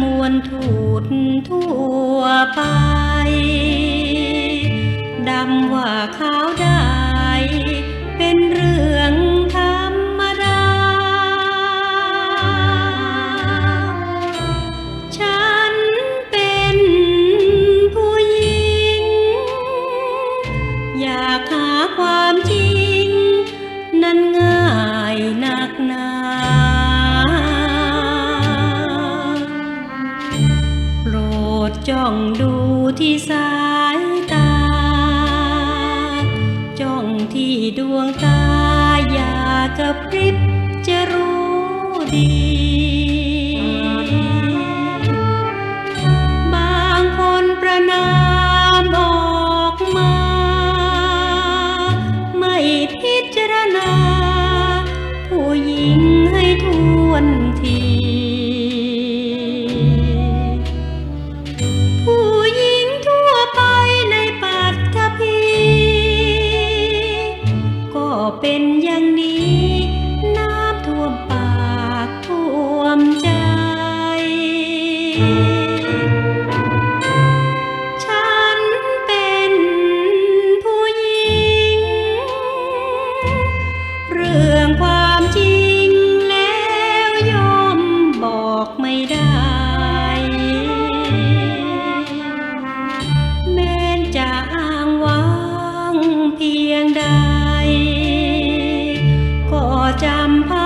มวลทูดทั่วไป ดำว่าขาวได้ เป็นเรื่องธรรมดา ฉันเป็นผู้หญิง อยากหาความจริง นั้นง่ายนัก ดจ้องดูที่สายตา จ้องที่ดวงตา อย่ากระพริบจะรู้ดี บางคนประนามออกมา ไม่พิจารณา ผู้หญิงให้ทวนที เป็นอย่างนี้ น้ำท่วมปากท่วมใจ ฉันเป็นผู้หญิง เรื่องความจริงแล้วยอมบอกไม่ได้ แม้จะอ้างว้างเพียงใด จำพ